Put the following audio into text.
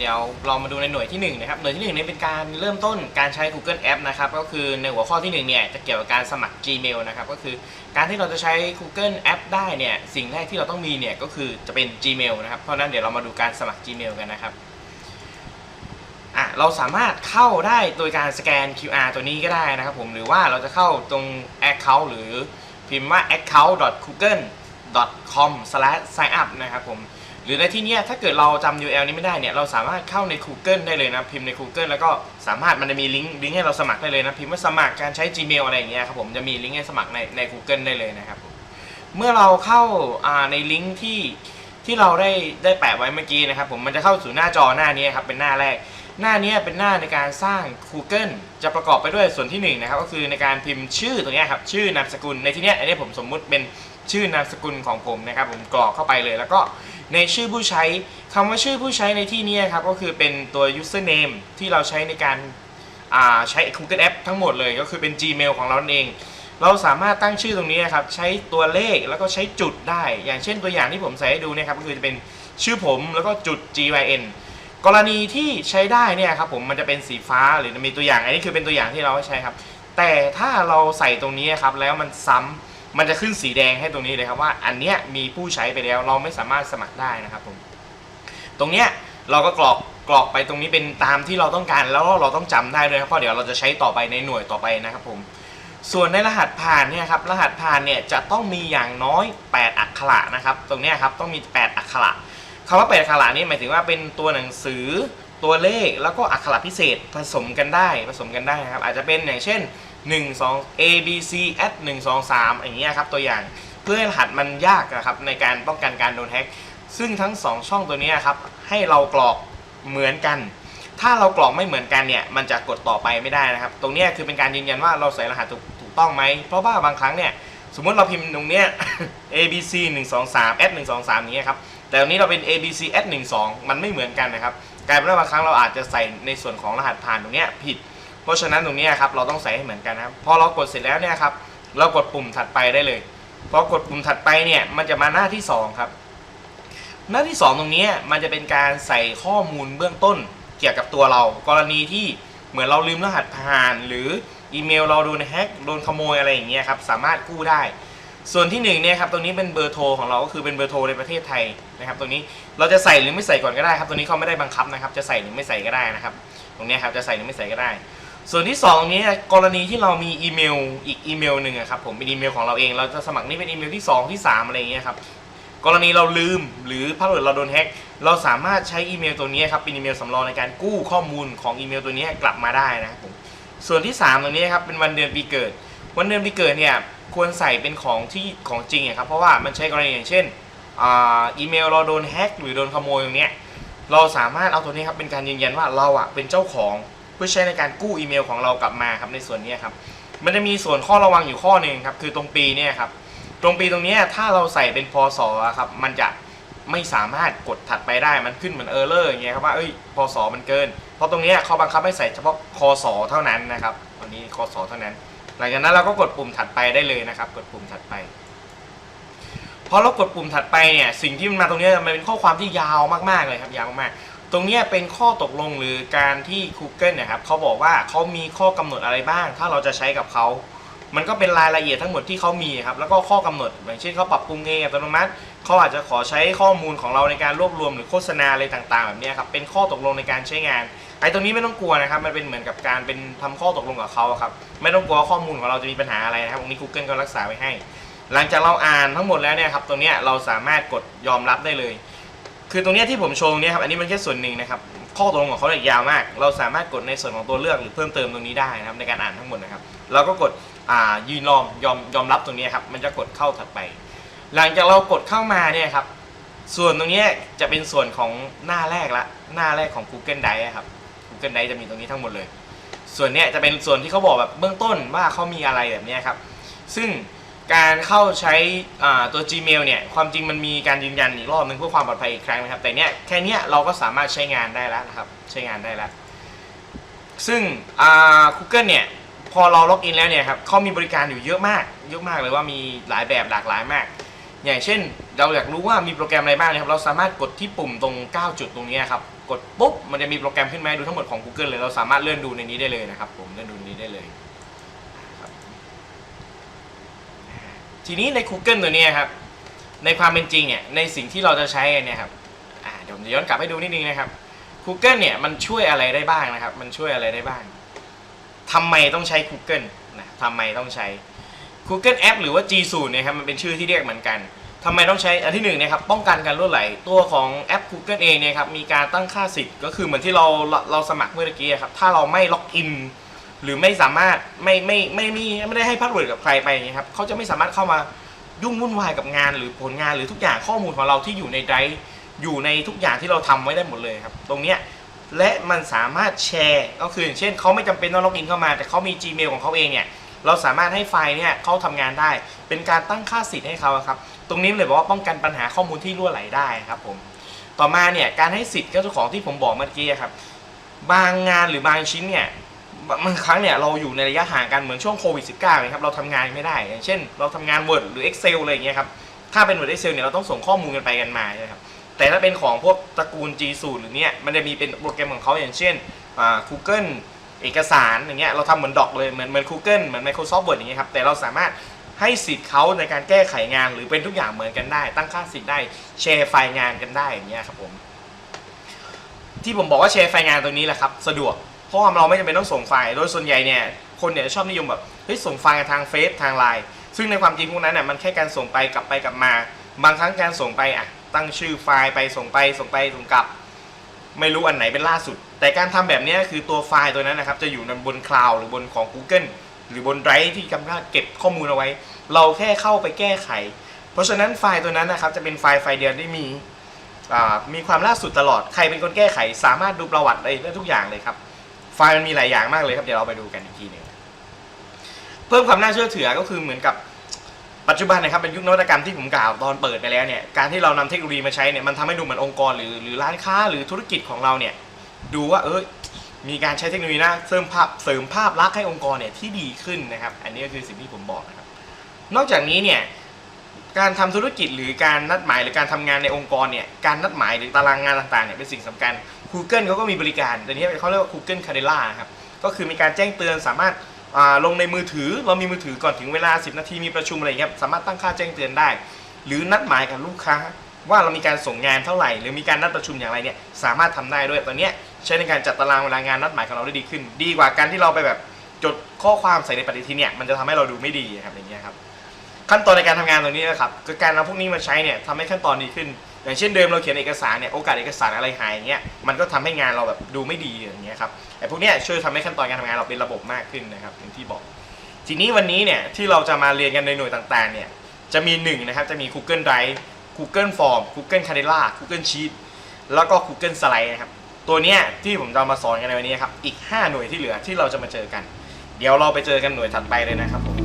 เดี๋ยวเรามาดูในหน่วยที่1นะครับหน่วยที่1เนี่ยเป็นการเริ่มต้นการใช้ Google App นะครับก็คือในหัวข้อที่1เนี่ยจะเกี่ยวกับการสมัคร Gmail นะครับก็คือการที่เราจะใช้ Google App ได้เนี่ยสิ่งแรกที่เราต้องมีเนี่ยก็คือจะเป็น Gmail นะครับเพราะฉะนั้นเดี๋ยวเรามาดูการสมัคร Gmail กันนะครับอะเราสามารถเข้าได้โดยการสแกน QR ตัวนี้ก็ได้นะครับผมหรือว่าเราจะเข้าตรง Account หรือพิมพ์ว่า account.google.com/signup นะครับผม หรือในที่นี้ถ้าเกิดเราจำ URL นี้ไม่ได้เนี่ยเราสามารถเข้าใน Google ได้เลยนะพิมพ์ใน Google แล้วก็สามารถมันจะมีลิงก์ลิงก์ให้เราสมัครได้เลยนะพิมพ์ว่าสมัครการใช้ Gmail อะไรอย่างเงี้ยครับผมจะมีลิงก์ให้สมัครในใน Google ได้เลยนะครับเมื่อเราเข้าอ่าในลิงก์ที่ที่เราได้ได้แปะไว้เมื่อกี้นะครับผมมันจะเข้าสู่หน้าจอหน้านี้ครับเป็นหน้าแรก หน้านี้เป็นหน้าในการสร้าง Google จะประกอบไปด้วยส่วนที่หนึ่งนะครับก็คือในการพิมพ์ชื่อตรงนี้ครับชื่อนามสกุลในที่นี้อันนี้ผมสมมุติเป็นชื่อนามสกุลของผมนะครับผมกรอกเข้าไปเลยแล้วก็ ในชื่อผู้ใช้คำว่าชื่อผู้ใช้ในที่นี้ครับก็คือเป็นตัว username ที่เราใช้ในการใช้ Google App ทั้งหมดเลยก็คือเป็น Gmail ของเราเอง เราสามารถตั้งชื่อตรงนี้ครับใช้ตัวเลขแล้วก็ใช้จุดได้ อย่างเช่นตัวอย่างที่ผมใส่ให้ดูเนี่ยครับก็คือจะเป็นชื่อผมแล้วก็จุด gyn กรณีที่ใช้ได้เนี่ยครับผมมันจะเป็นสีฟ้าหรือมีตัวอย่างอันนี้คือเป็นตัวอย่างที่เราใช้ครับ แต่ถ้าเราใส่ตรงนี้ครับแล้วมันซ้ำ มันจะขึ้นสีแดงให้ตรงนี้เลยครับว่าอันเนี้ยมีผู้ใช้ไปแล้วเราไม่สามารถสมัครได้นะครับผมตรงเนี้ยเราก็กรอกกรอกไปตรงนี้เป็นตามที่เราต้องการแล้วเราต้องจำได้ด้วยครับเพราะเดี๋ยวเราจะใช้ต่อไปในหน่วยต่อไปนะครับผมส่วนในรหัสผ่านเนี่ยครับรหัสผ่านเนี่ยจะต้องมีอย่างน้อย 8 อักขระนะครับ ตรงเนี้ยครับต้องมี 8 อักขระคำว่า 8 อักขระนี่หมายถึงว่าเป็นตัวหนังสือตัวเลขแล้วก็อักขระพิเศษผสมกันได้ผสมกันได้นะครับอาจจะเป็นอย่างเช่น 1 2 A B C at 1 2 3อย่างเงี้ยครับตัวอย่างเพื่อให้รหัสมันยากนะครับในการป้องกันการโดนแฮ็กซึ่งทั้ง 2 ช่องตัวนี้ครับให้เรากรอกเหมือนกัน ถ้าเรากรอกไม่เหมือนกันเนี่ยมันจะกดต่อไปไม่ได้นะครับ ตรงนี้คือเป็นการยืนยันว่าเราใส่รหัสถูกถูกต้องไหมเพราะว่าบางครั้งเนี่ยสมมติเราพิมพ์ตรงเนี้ย A B C 1 2 3 at 1 2 3อย่างเงี้ครับ แต่ตรงนี้เราเป็น A B C at 1 2มันไม่เหมือนกันนะครับ กลายเป็นว่าบางครั้งเราอาจจะใส่ในส่วนของรหัสผ่านตรงเนี้ยผิด ราะฉะนั้นตรงนี้ครับเราต้องใส่ให้เหมือนกันนะครับพอเรากดเสร็จแล้วเนี่ยครับเรากดปุ่มถัดไปได้เลยพอกดปุ่มถัดไปเนี่ยมันจะมาหน้าที่สองครับ หน้าที่ 2 ตรงนี้มันจะเป็นการใส่ข้อมูลเบื้องต้นเกี่ยวกับตัวเรา กรณีที่เหมือนเราลืมรหัสผ่าน หรืออีเมลเราโดนแฮ็กโดนขโมยอะไรอย่างเงี้ยครับสามารถกู้ได้ ส่วนที่1เนี่ยครับตรงนี้เป็นเบอร์โทรของเราก็คือเป็นเบอร์โทรในประเทศไทยนะครับตรงนี้เราจะใส่หรือไม่ใส่ก่อนก็ได้ครับตรงนี้เขาไม่ได้บังคับนะครับ จะใส่หรือไม่ใส่ก็ได้นะครับ ตรงนี้ครับจะใส่หรือไม่ใส่ก็ได้ ส่วนที่2ตรงนี้กรณีที่เรามีอีเมลอีกอีเมลหนึ่งครับผมเป็นอีเมลของเราเองเราจะสมัครนี่เป็นอีเมลที่ 2 ที่ 3 อะไรอย่างเงี้ยครับกรณีเราลืมหรือพาสเวิร์ดเราโดนแฮ็กเราสามารถใช้อีเมลตัวนี้ครับเป็นอีเมลสำรองในการกู้ข้อมูลของอีเมลตัวนี้กลับมาได้นะครับผมส่วนที่ 3 ตัวนี้ครับเป็นวันเดือนปีเกิด วันเดือนปีเกิดเนี่ยควรใส่เป็นของที่ของจริงครับเพราะว่ามันใช้กรณีอย่างเช่นอีเมลเราโดนแฮ็กหรือโดนขโมยตรงเนี้ยเราสามารถเอาตัวนี้ครับเป็นการยืนยันว่าเราอะเป็นเจ้าของ พื่อใช้ในการกู้อีเมลของเรากลับมาครับในส่วนนี้ครับมันจะมีส่วนข้อระวังอยู่ข้อหนึ่งครับคือตรงปีเนี่ยครับตรงปีตรงนี้ถ้าเราใส่เป็นพศอะครับมันจะไม่สามารถกดถัดไปได้มันขึ้นเหมือนเออร์เลอร์อย่างเงี้ยครับว่าเอ้ยพศมันเกิน เพราะตรงนี้เขาบังคับให้ใส่เฉพาะคศเท่านั้นนะครับตอนนี้คศเท่านั้น หลังจากนั้นเราก็กดปุ่มถัดไปได้เลยนะครับ กดปุ่มถัดไปพอเรากดปุ่มถัดไปเนี่ยสิ่งที่มันมาตรงนี้มันเป็นข้อความที่ยาวมากๆเลยครับยาวมากๆ ตรงนี้เป็นข้อตกลงหรือการที่ Google เนี่ยครับเขาบอกว่าเขามีข้อกำหนดอะไรบ้าง ถ้าเราจะใช้กับเขา มันก็เป็นรายละเอียดทั้งหมดที่เขามีครับแล้วก็ข้อกำหนดอย่างเช่นเขาปรับปรุงเองอัตโนมัติเขาอาจจะขอใช้ข้อมูลของเราในการรวบรวมหรือโฆษณาอะไรต่างๆ แบบนี้ครับเป็นข้อตกลงในการใช้งานไอ้ตรงนี้ไม่ต้องกลัวนะครับ มันเป็นเหมือนกับการเป็นทำข้อตกลงกับเขาครับไม่ต้องกลัวข้อมูลของเราจะมีปัญหาอะไรนะครับตรงนี้ Google ก็รักษาไว้ให้ หลังจากเราอ่านทั้งหมดแล้วเนี่ยครับตรงนี้เราสามารถกดยอมรับได้เลย คือตรงเนี้ยที่ผมโชว์เนี่ยครับอันนี้มันแค่ส่วนหนึ่งนะครับข้อตกลงของเขาเนี่ยยาวมาก เราสามารถกดในส่วนของตัวเลือกหรือเพิ่มเติมตรงนี้ได้นะครับในการอ่านทั้งหมดนะครับเราก็กดอ่ายืนยอมยอมยอมรับตรงนี้ครับมันจะกดเข้าถัดไป หลังจากเรากดเข้ามาเนี่ยครับส่วนตรงนี้จะเป็นส่วนของหน้าแรกละหน้าแรกของ Google Drive ครับ Google Drive จะมีตรงนี้ทั้งหมดเลย ส่วนเนี้ยจะเป็นส่วนที่เขาบอกแบบเบื้องต้นว่าเขามีอะไรแบบนี้ครับซึ่ง การเข้าใช้ตัว Gmail เนี่ย ความจริงมันมีการยืนยันอีกรอบนึงเพื่อความปลอดภัยอีกครั้งนะครับ แต่เนี้ยแค่เนี้ยเราก็สามารถใช้งานได้แล้วนะครับ ใช้งานได้แล้ว ซึ่งอ่า Google เนี่ย พอเราล็อกอินแล้วเนี่ยครับเขามีบริการอยู่เยอะมาก เยอะมากเลยว่ามีหลายแบบหลากหลายมาก อย่างเช่น เราอยากรู้ว่ามีโปรแกรมอะไรบ้างนะครับ เราสามารถกดที่ปุ่มตรง 9 จุดตรงนี้ครับ กดปุ๊บ มันจะมีโปรแกรมขึ้นมาให้ดูทั้งหมดของ Google เลย เราสามารถเลื่อนดูในนี้ได้เลยนะครับ ผม เลื่อนดูในนี้ได้เลยครับ ทีนี้ใน Google ตัวนี้ครับ ในความเป็นจริงเนี่ยในสิ่งที่เราจะใช้เนี่ยครับเดี๋ยวผมจะย้อนกลับให้ดูนิดนึงนะครับ Google เนี่ยมันช่วยอะไรได้บ้างนะครับ มันช่วยอะไรได้บ้างทำไมต้องใช้ Google นะทำไมต้องใช้ Google App หรือว่า G Suite เนี่ยครับมันเป็นชื่อที่เรียกเหมือนกันทำไมต้องใช้อันที่หนึ่งเนะครับป้องกันการรั่วไหลตัวของแอป Google เองเนี่ยครับมีการตั้งค่าสิทธิ์ก็คือเหมือนที่เราเราเราสมัครเมื่อกี้ครับถ้าเราไม่ล็อกอิน หรือไม่สามารถไม่ไม่ไม่ไม่ไม่ได้ให้พาสเวิร์ดกับใครไปอย่างเงี้ยครับเขาจะไม่สามารถเข้ามายุ่งวุ่นวายกับงานหรือผลงานหรือทุกอย่างข้อมูลของเราที่อยู่ในไดรฟ์อยู่ในทุกอย่างที่เราทำไว้ได้หมดเลยครับ ตรงเนี้ยและมันสามารถแชร์ก็คืออย่างเช่นเขาไม่จำเป็นต้องล็อกอินเข้ามา แต่เขามี Gmail ของเขาเองเนี่ยเราสามารถให้ไฟล์เนี่ยเขาทำงานได้ เป็นการตั้งค่าสิทธิ์ให้เขาอะครับตรงนี้เลยบอกว่าป้องกันปัญหาข้อมูลที่รั่วไหลได้ครับผมต่อมาเนี่ยการให้สิทธิ์เจ้าของที่ผมบอกเมื่อกี้อะครับ บางงานหรือบางชิ้นเนี่ย บางครั้งเนี่ยเราอยู่ในระยะห่างกันเหมือนช่วงโควิด -19 เลยครับเราทำงานไม่ได้อย่างเช่น เราทำงาน Word หรือ Excel อะไรอย่างเงี้ยครับถ้าเป็น Word Excel เนี่ยเราต้องส่งข้อมูลกันไปกันมาใช่ไหมครับแต่ถ้าเป็นของพวกตระกูล G Suite หรือเนี่ยมันจะมีเป็นโปรแกรมของเขาอย่างเช่นอ่า Google เอกสารอย่างเงี้ยเราทำเหมือนดอกเลยเหมือนเหมือน Google เหมือน Microsoft Word อย่างเงี้ยครับแต่เราสามารถให้สิทธิ์เขาในการแก้ไขงานหรือเป็นทุกอย่างเหมือนกันได้ ตั้งค่าสิทธิ์ได้แชร์ไฟล์งานกันได้อย่างเงี้ยครับผมที่ผมบอกว่าแชร์ไฟล์งานตรงนี้แหละครับสะดวก เพราะว่าเราไม่จำเป็นต้องส่งไฟล์ โดยส่วนใหญ่เนี่ยคนเนี่ยชอบนิยมแบบเฮ้ยส่งไฟล์ทางเฟซทางไลน์ซึ่งในความจริงพวกนั้นเนี่ยมันแค่การส่งไปกลับไปกลับมา บางครั้งการส่งไปอะตั้งชื่อไฟล์ไปส่งไปส่งไปส่งกลับ ไม่รู้อันไหนเป็นล่าสุด แต่การทำแบบนี้คือตัวไฟล์ตัวนั้นนะครับจะอยู่บนคลาวด์หรือบนของ Google หรือบนไดรฟ์ที่กำลังเก็บข้อมูลเอาไว้ เราแค่เข้าไปแก้ไข เพราะฉะนั้นไฟล์ตัวนั้นนะครับจะเป็นไฟล์ไฟล์เดียวที่มีมีความล่าสุดตลอด ใครเป็นคนแก้ไข สามารถดูประวัติได้ทุกอย่างเลยครับ ไฟล์มันมีหลายอย่างมากเลยครับ เดี๋ยวเราไปดูกันอีกทีหนึ่งเพิ่มความน่าเชื่อถือก็คือเหมือนกับปัจจุบันนะครับเป็นยุคนวัตกรรมที่ผมกล่าวตอนเปิดไปแล้วเนี่ยการที่เรานำเทคโนโลยีมาใช้เนี่ยมันทำให้ดูเหมือนองค์กรหรือหรือร้านค้าหรือธุรกิจของเราเนี่ยดูว่าเออมีการใช้เทคโนโลยีนะเสริมภาพเสริมภาพลักษณ์ให้องค์กรเนี่ยที่ดีขึ้นนะครับ อันนี้ก็คือสิ่งที่ผมบอกนะครับ นอกจากนี้เนี่ย การทำธุรกิจหรือการนัดหมายหรือการทำงานในองค์กรเนี่ยการนัดหมายหรือตารางงานต่างๆเนี่ยเป็นสิ่งสำคัญ Google เขาก็มีบริการตัวนี้เขาเรียกว่า Google Calendar ครับก็คือมีการแจ้งเตือนสามารถลงในมือถือเรามีมือถือก่อนถึงเวลา 10 นาทีมีประชุมอะไรอย่างเงี้ยสามารถตั้งค่าแจ้งเตือนได้ หรือนัดหมายกับลูกค้า ว่าเรามีการส่งงานเท่าไหร่ หรือมีการนัดประชุมอย่างไรเนี่ยสามารถทำได้ด้วยตัวเนี้ยใช้ในการจัดตารางเวลางานนัดหมายของเราได้ดีขึ้น ดีกว่าการที่เราไปแบบจดข้อความใส่ในปฏิทินเนี่ยมันจะทำให้เราดูไม่ดีครับอย่างเงี้ยครับ ขั้นตอนในการทำงานตรงนี้นะครับคือการเอาพวกนี้มาใช้เนี่ยทำให้ขั้นตอนดีขึ้น อย่างเช่นเดิมเราเขียนเอกสารเนี่ยโอกาสเอกสารอะไรหายอย่างเงี้ยมันก็ทำให้งานเราแบบดูไม่ดีอย่างเงี้ยครับไอ้พวกเนี้ยช่วยทำให้ขั้นตอนการทำงานเราเป็นระบบมากขึ้นนะครับอย่างที่บอก ทีนี้วันนี้เนี่ยที่เราจะมาเรียนกันในหน่วยต่างๆเนี่ยจะมีหนึ่งนะครับจะมี Google Drive Google Form Google Calendar Google Sheet แล้วก็ Google Slide นะครับตัวเนี้ยที่ผมจะมาสอนกันในวันนี้ครับอีก 5 หน่วยที่เหลือที่เราจะมาเจอกัน เดี๋ยวเราไปเจอกันหน่วยถัดไปเลยนะครับผม